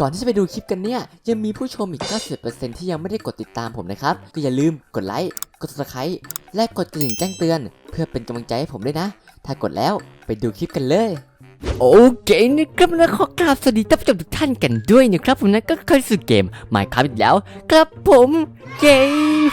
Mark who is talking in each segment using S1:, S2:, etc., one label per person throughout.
S1: ก่อนที่จะไปดูคลิปกันเนี่ย ยังมีผู้ชมอีก 90%ที่ยังไม่ได้กดติดตามผมนะครับ ก็อย่าลืมกดไลค์ กด subscribe และกดกระดิ่งแจ้งเตือน เพื่อเป็นกำลังใจให้ผมด้วยนะ ถ้ากดแล้วไปดูคลิปกันเลย โอเคนะครับนะขอกราบสวัสดีท่านผู้ชมทุกท่านกันด้วยนะครับผมนะก็เคยสู่เกม Minecraft อีกแล้ว ครับผมเย้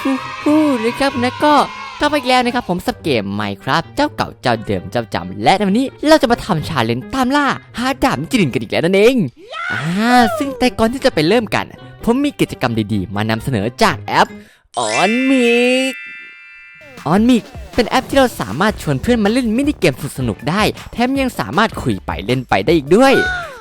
S1: ฮู้ฮู้นะครับนะก็ กลับมาอีกแล้วนะครับผมสับเกมไมครับเจ้าเก่าเจ้าเดิมเจ้าจำและในวันนี้เราจะมาทำชาเลนจ์ตามล่าหาดาบมิจิลินกันอีกแล้วนั่นเองอ่าซึ่งแต่ก่อนที่จะไปเริ่มกัน ผมมีกิจกรรมดีๆ มานำเสนอจากแอปออนมิกออนมิก เป็นแอปที่เราสามารถชวนเพื่อนมาเล่นมินิเกมสุดสนุกได้ แถมยังสามารถคุยไปเล่นไปได้อีกด้วย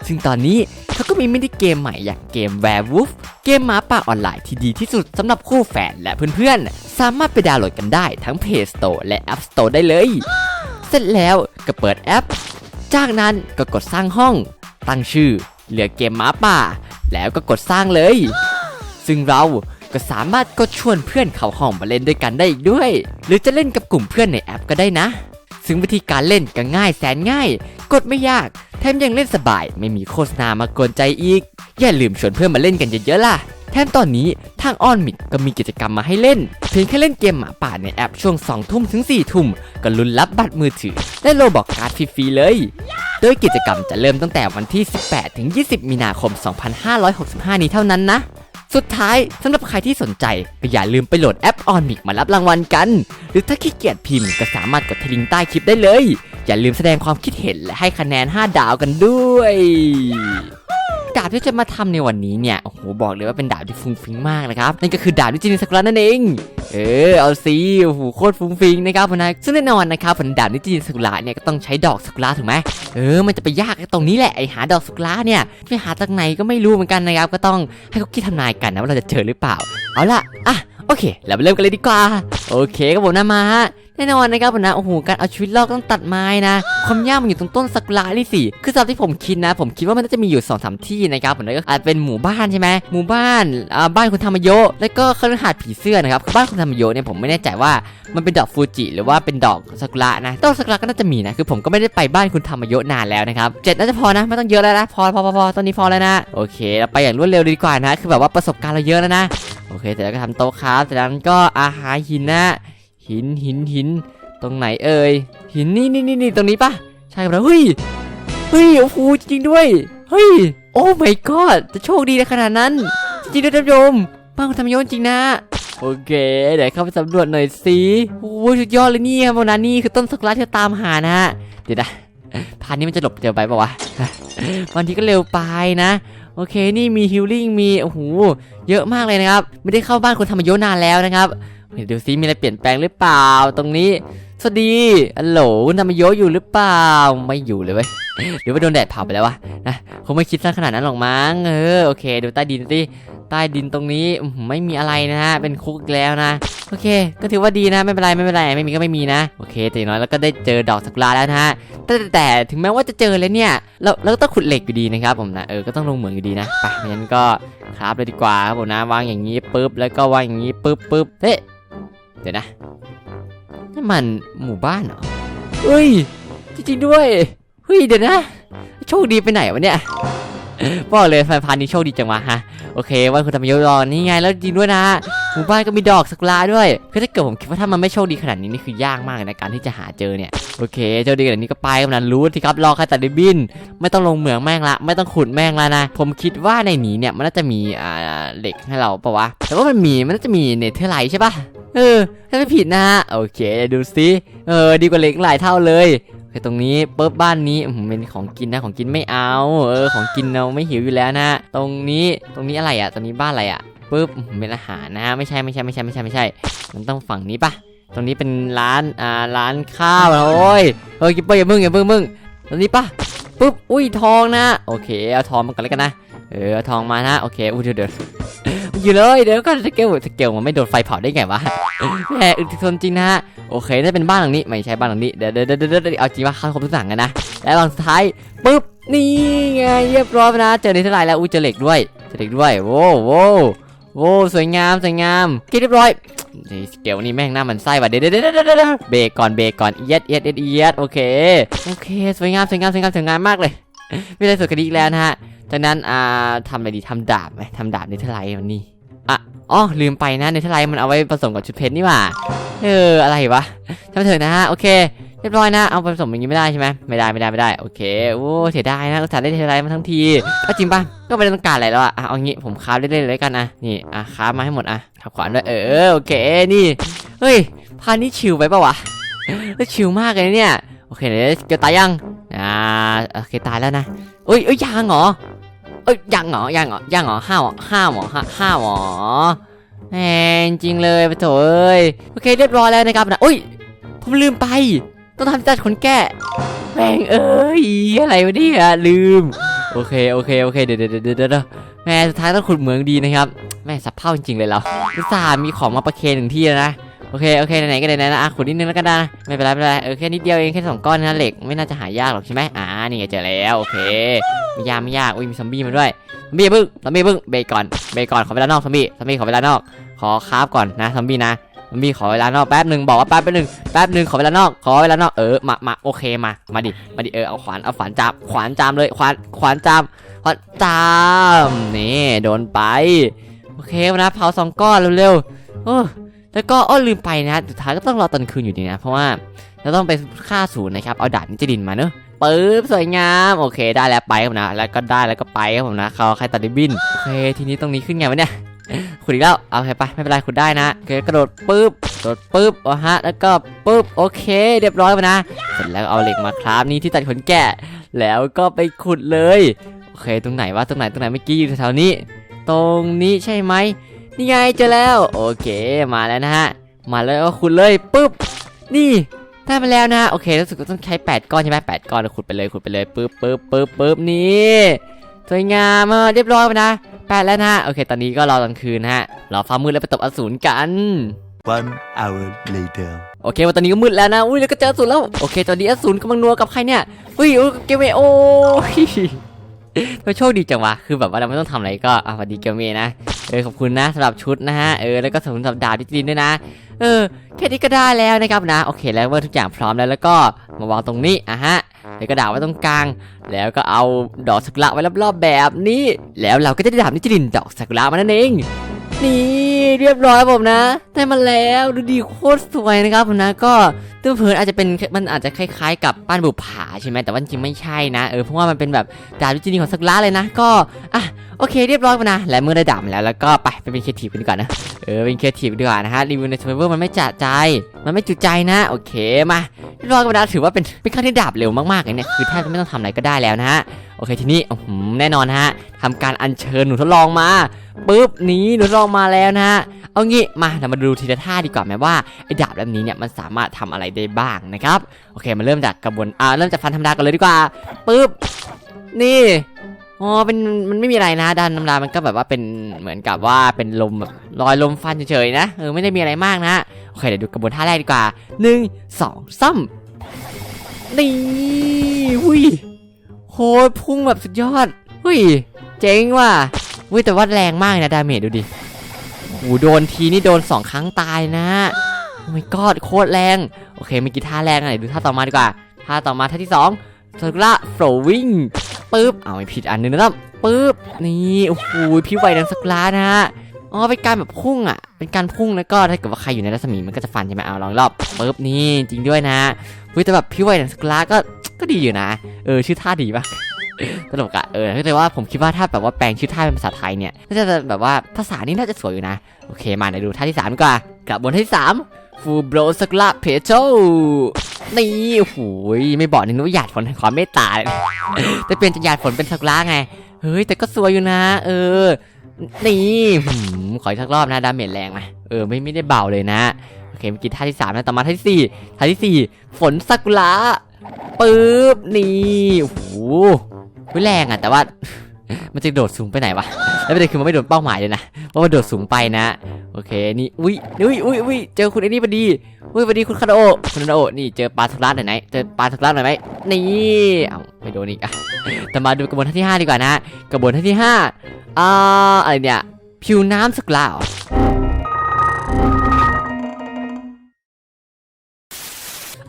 S1: ซึ่งตอนนี้เขาก็มีมินิเกมใหม่อย่างเกม Werewolf เกมหมาป่าออนไลน์ที่ดีที่สุดสำหรับคู่แฟนและเพื่อนๆ สามารถไปดาวน์โหลดกันได้ทั้ง Play Store และ App Store ได้เลย เสร็จแล้วก็เปิดแอป จากนั้นก็กดสร้างห้อง ตั้งชื่อ เหลือเกมหมาป่า แล้วก็กดสร้างเลย ซึ่งเรา ก็สามารถกดชวนเพื่อนเข้าห้องมาเล่นด้วยกันได้อีกด้วย หรือจะเล่นกับกลุ่มเพื่อนในแอปก็ได้นะ ซึ่งวิธีการเล่นก็ง่ายแสนง่าย กดไม่ยาก แถมยังเล่นสบาย ไม่มีโฆษณามากวนใจอีก อย่าลืมชวนเพื่อนมาเล่นกันเยอะๆล่ะ แถมตอนนี้ทางออนมิดก็มีกิจกรรมมาให้เล่น เพียงแค่เล่นเกมหมาป่าในแอปช่วง2ทุ่มถึง4ทุ่มก็ลุ้นรับบัตรมือถือและโลบอกการ์ดฟรีๆเลยโดยกิจกรรมจะเริ่มตั้งแต่วันที่ 18 ถึง 20 มีนาคม 2565 นี้เท่านั้นนะ สุดท้ายสำหรับใครที่สนใจก็อย่าลืมไปโหลดแอปออนมิกมารับรางวัลกัน หรือถ้าขี้เกียจพิมพ์ก็สามารถกดที่ลิงก์ใต้คลิปได้เลย อย่าลืมแสดงความคิดเห็นและให้คะแนน 5 ดาวกันด้วย ดาบที่จะมาทำในวันนี้เนี่ย โอ้โห บอกเลยว่าเป็นดาบที่ฟุ้งฟิ้งมากนะครับ นั่นก็คือดาบดิจินิสกุระนั่นเอง เออ เอาสิโอ้โห โคตรฟุ้งฟิ้งนะครับผมนะซึ่งแน่นอนนะครับผมดาบดิจินิสกุระเนี่ยก็ต้องใช้ดอกสกุระถูกไหมเออ มันจะไปยากตรงนี้แหละ ไอหาดอกสกุระเนี่ยไปหาจากไหนก็ไม่รู้เหมือนกันนะครับ ก็ต้องให้เขาคิดทำนายกันนะว่าเราจะเจอหรือเปล่า เอาล่ะ อะ โอเค เราไปเริ่มกันเลยดีกว่า โอเคครับผมนะมาฮะ แน่นอนนะครับผมนะโอ้โหการเอาชีวิตรอดต้องตัดไม้นะความยากมันอยู่ตรงต้นซากุระนี่สิคือตามที่ผมคิดนะ ผมคิดว่ามันน่าจะมีอยู่2อสามที่นะครับผมนะก็อาจเป็นหมู่บ้านใช่ไหมหมู่บ้านอ่าบ้านคุณธรรมโยแล้วก็คฤหาสน์ผีเสื้อนะครับบ้านคุณธรรมโยเนี่ยผมไม่แน่ใจว่ามันเป็นดอกฟูจิหรือว่าเป็นดอกซากุระนะต้นซากุระก็น่าจะมีนะคือผมก็ไม่ได้ไปบ้านคุณธรรมโยนานแล้วนะครับเจ็ดน่าจะพอนะไม่ต้องเยอะแล้วนะพอพอพอพอตอนนี้พอแล้วนะโอเคเราไปอย่างรวดเร็วดีกว่านะคือแบบว่าประสบการณ์เราเยอะแล้วนะโอเคแต่แล้วก็ทำโต๊ะครับจากนั้นก็อาหารหินนะ หินหินหิน ตรงไหนเอ่ยหินนี่นี่นี่นี่ตรงนี้ปะใช่ครับเฮ้ยเฮ้ยโอ้โหจริงด้วยเฮ้ยโอ้ my god จะโชคดีในขนาดนั้น จริงด้วยท่านผู้ชมบ้านคุณธรรมโยนจริงนะโอเคเดี๋ยวเข้าไปสำรวจหน่อยสิโอ้ยสุดยอดเลยเนี่ยโมนานี่คือต้นสักุระที่ตามหานะฮะเดี๋ยวนะพานนี้มันจะหลบเร็วไปปะวะบางทีก็เร็วไปนะ โอเค นี่มีฮิลลิ่งมีโอ้โหเยอะมากเลยนะครับ ไม่ได้เข้าบ้านคนธรรมโยนานแล้วนะครับเดี๋ยวดูซิมีอะไรเปลี่ยนแปลงหรือเปล่าตรงนี้ สวัสดีอัลโหลคุณธรรมโยอยู่หรือเปล่า ไม่อยู่เลยเว้ย หรือว่าโดนแดดเผาไปแล้ววะ นะคงไม่คิดซะขนาดนั้นหรอกมั้ง เออ โอเค ดูใต้ดินสิ ใต้ดินตรงนี้หือไม่มีอะไรนะฮะ เป็นคุกแล้วนะ โอเค ก็ถือว่าดีนะ ไม่เป็นไรไม่เป็นไร ไม่มีก็ไม่มีนะ โอเค แต่น้อยเราก็ได้เจอดอกซากุระแล้วนะฮะ แต่แต่ถึงแม้ว่าจะเจอแล้วเนี่ย เราเราก็ต้องขุดเหล็กอยู่ดีนะครับผมนะ เออ ก็ต้องลงเหมืองอยู่ดีนะ ไปงั้นก็คราฟเลยดีกว่าครับผมนะ วางอย่างนี้ปุ๊บ แล้วก็วางอย่างนี้ปุ๊บปุ๊บเฮ้เดี๋ยวนะ นี่มันหมู่บ้านเหรอเฮ้ย จริงๆด้วย เฮ้ยเดี๋ยวนะ โชคดีไปไหนวะเนี่ยบอกเลยแฟนพันธุ์นี้โชคดีจังวะฮะ โอเค วันคุณธรรมยศรอนี่ไงแล้วจริงด้วยนะ หมู่บ้านก็มีดอกซากุระด้วยคือถ้าเกิดผมคิดว่าถ้ามันไม่โชคดีขนาดนี้นี่คือยากมากเลยนการที่จะหาเจอเนี่ย โอเคโชคดีขนาดนี้ก็ไปกำนันรู้ที่ครับ รอใครตัดริบบิน ไม่ต้องลงเหมืองแม่งละ ไม่ต้องขุดแม่งละนะ ผมคิดว่าในนี้เนี่ยมันน่าจะมีอ่าเหล็กให้เราปะวะ แต่ว่ามันมี มันน่าจะมีเนเธอร์ไลท์ใช่ปะ เออถ้าไม่ผิดนะฮะโอเคดูสิเออดีกว่าเหล็กหลายเท่าเลยโอเคตรงนี้ปุ๊บบ้านนี้อื้อหือเป็นของกินนะของกินไม่เอา เออของกินเราไม่หิวอยู่แล้วนะ ตรงนี้ตรงนี้อะไรอะตรงนี้บ้านอะไรอะปุ๊บเป็นอาหารนะไม่ใช่ไม่ใช่ไม่ใช่ไม่ใช่ไม่ใช่ มันต้องฝั่งนี้ปะตรงนี้เป็นร้านอ่าร้านข้าวโอ้ยเฮ้ยกิปเปอร์อย่ามึงอย่ามึงมึงตรงนี้ปะปุ๊บอุ้ยทองนะ โอเคเอาทองมาก่อนแล้กันนะเออทองมานะโอเคอุ้ยเดี๋ยวเดี๋ยว อยู่เลยเดี๋ยวก็สเกลสเกลมันไม่โดนไฟเผาได้ไงวะแหมอึดทนจริงนะฮะโอเคน่าเป็นบ้านหลังนี้ไม่ใช่บ้านหลังนี้เดี๋ยวเดี๋ยวเดี๋ยวเดี๋ยวเอาจริงว่าเข้าครบทุกสั่งกันนะแล้วหลังสุดท้ายปุ๊บนี่ไงเรียบร้อยนะเจอในเท่าไหร่แล้วอุ้ยเจอเหล็กด้วยเจอเหล็กด้วยโว้โว้โว้สวยงามสวยงามโอเคเรียบร้อยนี่สเกลนี่แม่งหน้ามันไส้ว่ะเดี๋ยวเดี๋ยวเดี๋ยวเดี๋ยวเบรกก่อนเบรกก่อนเอียดเอียดเอียดเอียดโอเคโอเคสวยงามสวยงามสวยงามสวยงามมากเลยไม่ได้สวยกันอีกแล้วนะฮะ จากนั้นอ่าทำอะไรดีทำดาบไหมทำดาบเนเธอร์ไลท์มันนี่อะอ๋อลืมไปนะเนเธอร์ไลท์มันเอาไว้ผสมกับชุดเพชรนี่หว่าเอออะไรวะช่างมันเถอะนะฮะโอเคเรียบร้อยนะเอาไปผสมอย่างนี้ไม่ได้ใช่ไหมไม่ได้ไม่ได้ไม่ได้โอเคโอ้เสียดายนะอุตส่าห์ได้เทไรมาทั้งทีก็จริงป่ะก็ไม่ได้ต้องการอะไรแล้วอะเอางี้ผมคราฟเล่นๆเลยกันนะนี่อะคราฟมาให้หมดอะขับขวานด้วยเออโอเคนี่เฮ้ยพานี้ชิลไปปะวะเฮ้ยชิลมากเลยเนี่ยโอเคเดี๋ยวเกตายยังอ่าโอเคตายแล้วนะเอ้ยเอ้ยยังเหรอ อ้ยยังเหรอยังเหรอยังเหรอห้าวเหรอห้าวเหรอห้าห้าวเหรอแหมจริงเลยปะโถเอ้ยโอเคเรียบร้อยแล้วนะครับนะอุ้ยผมลืมไป ต้องทำจัดขนแกะแม่งเอ้ยอะไรวะเนี่ยลืมโอเคโอเคโอเคเดี๋ยวเดี๋ยวเดี๋ยวเดี๋ยวแม่สุดท้ายต้องขุดเหมืองดีนะครับแม่สับเพ่าจริงๆเลยเราอุตส่าห์มีของมาประเคนหนึ่งที่แล้วนะ โอเคโอเคไหนๆก็ไหนๆนะอะขุดนิดนึงแล้วกันนะไม่เป็นไรไม่เป็นไรเออแค่นิดเดียวเองแค่สองก้อนนะเหล็กไม่น่าจะหายากหรอกใช่ไหมอ่านี่ไงเจอแล้วโอเคไม่ยากไม่ยากอุ้ยมีซอมบี้มาด้วยซอมบี้พึ่งซอมบี้พึ่งเบรกก่อนเบรกก่อนขอเวลานอกซอมบี้ซอมบี้ขอเวลานอก ขอคราฟก่อนนะซอมบี้นะมันมีขอเวลานอกแป๊บหนึ่งบอกว่าแป๊บหนึ่งแป๊บหนึ่งขอเวลานอกขอเวลานอกเออมามาโอเคมามาดิมาดิเออเอาขวานเอาขวานจามขวานจามเลยขวานขวานจามขวานจามนี่โดนไปโอเคนะเผาสองก้อนเร็วๆโอ้ แล้วก็อ้อลืมไปนะสุดท้ายก็ต้องรอตอนคืนอยู่ดีนะ เพราะว่าเราต้องไปฆ่าศูนย์นะครับ เอาดาบนิจดินมาเนอะปึ๊บสวยงามโอเคได้แล้วไปครับนะ แล้วก็ได้แล้วก็ไปครับผมนะเขาใครตัดดิบินโอเคทีนี้ตรงนี้ขึ้นไงวะเนี่ยขุดอีกแล้วเอาไปไปไม่เป็นไรขุดได้นะโอเคกระโดดปุ๊บกระโดดปุ๊บอ๋อฮะแล้วก็ปุ๊บโอเค เรียบร้อยไปนะ เสร็จแล้วเอาเหล็กมาคราฟนี่ที่ตัดขนแกะ แล้วก็ไปขุดเลยโอเคตรงไหนวะตรงไหนตรงไหนเมื่อกี้อยู่แถวๆนี้ ตรงนี้ใช่ไหม นี่ไงเจอแล้ว โอเคมาแล้วนะฮะ มาแล้วก็ขุดเลยปุ๊บ นี่ได้มาแล้วนะโอเครู้สึกว่าต้องใช้ 8 ก้อนใช่ไหมแปดก้อนขุดไปเลยขุดไปเลยปุ๊บปุ๊บปุ๊บปุ๊บนี่สวยงามอะเรียบร้อยไปนะแปดแล้วนะฮะโอเค ตอนนี้ก็รอกลางคืนนะฮะรอฟ้ามืดแล้วไปตบอสูรกัน
S2: One hour later.
S1: โอเควันตอนนี้ก็มืดแล้วนะ อุ้ยแล้วก็เจออสูรแล้ว โอเค ตอนนี้อสูรกำลังนัวกับใครเนี่ยอุ้ยโอ้ยเกมเมโอ้ยเราโชคดีจังวะ คือแบบว่าเราไม่ต้องทำอะไรก็อะสวัสดีเกมเมนะ เออขอบคุณนะสำหรับชุดนะฮะเออแล้วก็สำหรับดาบดิจินด้วยนะ เออแค่นี้ก็ได้แล้วนะครับนะโอเคแล้วเมื่อทุกอย่างพร้อมแล้วแล้วก็มาวางตรงนี้อะฮะแล้วก็ดาบไว้ตรงกลาง แล้วก็เอาดอกสักุระไว้รอบๆแบบนี้ แล้วเราก็จะได้ดาบนิจลินดอกสักุระมานั่นเอง นี่เรียบร้อยผมนะได้มาแล้วดูดีโคตรสวยนะครับผมนะก็ตัวเผินอาจจะเป็นมันอาจจะคล้ายๆ กับป้านบุปผาใช่ไหมแต่ว่าจริงไม่ใช่นะเออเพราะว่ามันเป็นแบบดาบดิจินีของซากุระเลยนะ ก็อะโอเคเรียบร้อยไปนะและเมื่อได้ดาบแล้วแล้วก็ไปไปเป็นครีเอทีฟกันดีกว่านะเออเป็นครีเอทีฟดีกว่านะฮะรีวิวใน s ซ r v เวอร์มันไม่จะใจ มันไม่จุใจนะโอเคมาเรียบร้อยนไปแล้วถือว่าเป็นเป็นขั้นที่ดาบเร็วมากๆเลยเนี่ยคือแทบจะไม่ต้องทำอะไรก็ได้แล้วนะฮะโอเคทีนี้อื้อหือแน่นอนฮะทำการอัญเชิญหนูทดลองมา ปุ๊บนี้หนูลองมาแล้วนะฮะเอางี้มาเรามาดูทีละท่าดีกว่าไหมว่าไอ้ดาบแบบนี้เนี่ยมันสามารถทำอะไรได้บ้างนะครับโอเคมาเริ่มจากกระบวนอ่าเริ่มจากฟันธรรมดากันเลยดีกว่าปุ๊บนี่อ๋อเป็นมันไม่มีอะไรนะด้านธรรมดามันก็แบบว่าเป็นเหมือนกับว่าเป็นลมแบบรอยลมฟันเฉยๆนะเออไม่ได้มีอะไรมากนะโอเคเดี๋ยวดูกระบวนท่าแรกดีกว่าหนึ่งสองสามนี่หุยโคตรพุ่งแบบสุดยอดหุยเจ๋งว่ะ เว้ยแต่ว่าแรงมากนะดาเมจดูดิโอ้โดนทีนี่โดนสองครั้งตายนะโอ้ my god โคตรแรง โอเคเมื่อกี้ท่าแรงอะไรดูท่าต่อมาดีกว่าท่าต่อมาท่าที่สองซากุระโฟลวิ่งปึ๊บเอาไม่ผิดอันนึงนะครับปึ๊บนี่โอ้โหพี่ไวดังซากุระนะฮะอ๋อเป็นการแบบพุ่งอะ เป็นการพุ่งแล้วก็ถ้าเกิดว่าใครอยู่ในรัศมีมันก็จะฟันใช่ไหมเอาลองรอบปึ๊บนี่จริงด้วยนะเฮ้ยแต่แบบพี่ไวดังซากุระก็ก็ดีอยู่นะ เออชื่อท่าดีปะ ตลกอะเออแต่ว่าผมคิดว่าถ้าแบบว่าแปลงชื่อท่าเป็นภาษาไทยเนี่ยน่าจะแบบว่าภาษานี้น่าจะสวยอยู่นะ โอเคมาเดี๋ยวดูท่าที่3ดีกว่ากลับบนท่าที่3ฟูโบรสกลาเพโชนี่โอ้โหไม่บอกนึงว่าหยาดฝนแห่งความเมตตาเลยนะแต่เปลี่ยนจากหยาดฝนเป็นสักลาไงเฮ้ยแต่ก็สวยอยู่นะ เออ นี่หืมขออีกสักรอบนะดาเมจแรงนะเออไม่ไม่ได้เบาเลยนะโอเคเมื่อกี้ท่าที่3นะต่อมาท่าที่สี่ท่าที่สี่ฝนซากุระปึ๊บนี่โอ้โห วิแรงอะ แต่ว่า มันจะโดดสูงไปไหนวะ แล้วประเด็นคือมันไม่โดนเป้าหมายเลยนะ เพราะมันโดดสูงไปนะ โอเค นี่ อุ้ยอุ้ยอุ้ยอุ้ยเจอคุณไอ้นี่พอดี อุ้ยพอดีคุณคาโดโอคุณคาโดโอนี่เจอปลาสักร้านหน่อยไหนเจอปลาสักร้านหน่อยไหมนี่เอ้าไม่โดนอีกอะแต่มาดูกระบวนท่าที่ห้าดีกว่านะ กระบวนท่าที่ห้าอ่าอะไรเนี่ย ผิวน้ำสักลาเห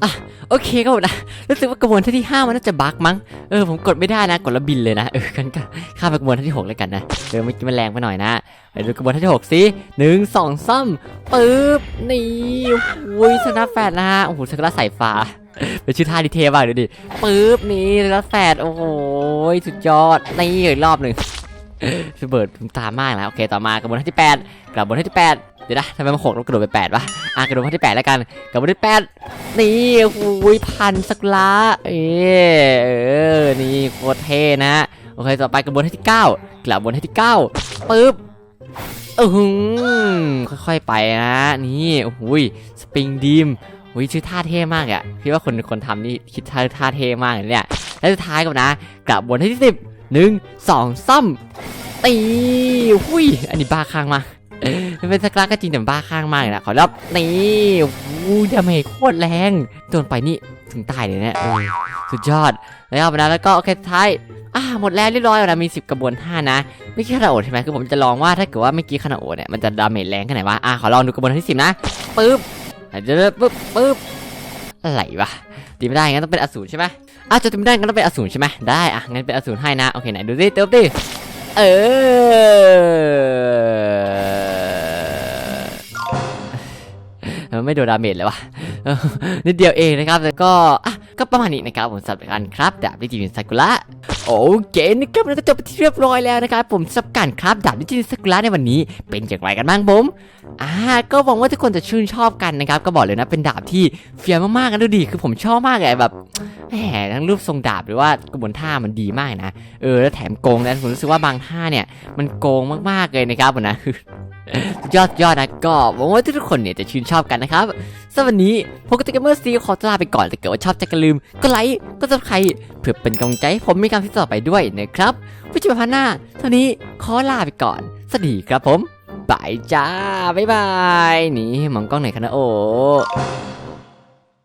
S1: รอโอเคครับผมนะรู้สึกว่ากระบวนท่าที่5มันน่าจะบั๊กมั้งเออผมกดไม่ได้นะกดแล้วบินเลยนะเออกันก็ข้ามไปกระบวนท่าที่6เลยกันนะเออเมื่อกี้มันแรงไปหน่อยนะไปดูกระบวนท่าที่6สิหนึ่งสองสามปึ๊บนี่อุ้ยชนะแฟดนะฮะโอ้โหชนะสายฟ้าเป็นชื่อท่าดิเทมากดูดิปึ๊บนี่ชนะแฟดโอ้โหสุดยอดนี่อีกรอบหนึ่ง ระเบิดถึงตามากแล้วโอเคต่อมากระบวนท่าที่ 8 กระบวนท่าที่ 8 เดี๋ยวนะทำไมมันหกแล้วกระโดดไปแปดวะอะกระโดดท่าที่แปดแล้วกันกระบวนท่าที่แปดนี่โอ้ยพันสักละเออเออนี่โคตรเท่นะโอเคต่อไปกระบวนท่าที่เก้ากระบวนท่าที่เก้าปึ๊บอืออค่อยๆไปนะนี่โอ้โหสปริงดีมอุ้ยชื่อท่าเท่มากอะคิดว่าคนคนทำนี่คิดท่าท่าเท่มากเลยเนี่ยแล้วสุดท้ายกับนะกระบวนท่าที่สิบ หนึ่งสองซ้ำตีหุยอันนี้บ้าข้างมามันเป็นสกลาก็จริงแต่บ้าข้างมากนะขอรับนี่โอ้โหดาเมจโคตรแรงโดนไปนี่ถึงตายเลยเนี่ยสุดยอด แล้วเอาไปนะแล้วก็โอเคท้ายอ่าหมดแล้วเรียบร้อยแล้วนะมี 10กระบวนท่านะไม่ใช่คาราโอดใช่ไหมคือผมจะลองว่าถ้าเกิดว่าเมื่อกี้คาราโอดเนี่ยมันจะดาเมจแรงแค่ไหนวะอ่าขอลองดูกระบวนที่สิบนะปึ๊บอาจจะปึ๊บปึ๊บอะไรวะตีไม่ได้งั้นต้องเป็นอสูรใช่ไหม อะจะทำไม่ได้งั้นต้องเป็นอสูรใช่ไหมได้อะงั้นเป็นอสูรให้นะโอเคไหนดูดิเติมดิเออไม่โดนดาเมจเลยวะเออนิดเดียวเองนะครับแล้วก็อะก็ประมาณนี้นะครับผมสำหรับการครับดาบดิจิทัลซากุระ โอเคนะครับแล้วก็จบไปที่เรียบร้อยแล้วนะครับผมสับการครับดาบดิจิทัลซากุลในวันนี้ เป็นอย่างไรกันบ้างผมอ่าก็หวังว่าทุกคนจะชื่นชอบกันนะครับก็บอกเลยนะเป็นดาบที่เฟียมากๆกันดูดีคือผมชอบมากเลยแบบแหมทั้งรูปทรงดาบหรือว่ากระบวนท่ามันดีมากนะเออแล้วแถมโกงนะผมรู้สึกว่าบางท่าเนี่ยมันโกงมากๆเลยนะครับผมนะ ยอดยอดนะก็หวังว่าทุกคนเนี่ยจะชื่นชอบกันนะครับสำหรับวันนี้ผมก็จะเกมเมอร์ซีขอลาไปก่อนแต่เกิดว่าชอบจะกลืมก็ไลค์ก็ซับสไครต์เพื่อเป็นกำลังใจให้ผมมีการที่ต่อไปด้วยนะครับวิจิตรพันหน้าเท่านี้ขอลาไปก่อน สวัสดีครับผมบายจ้าบ๊ายบายนี่มองกล้องไหนอยคะนะโอ้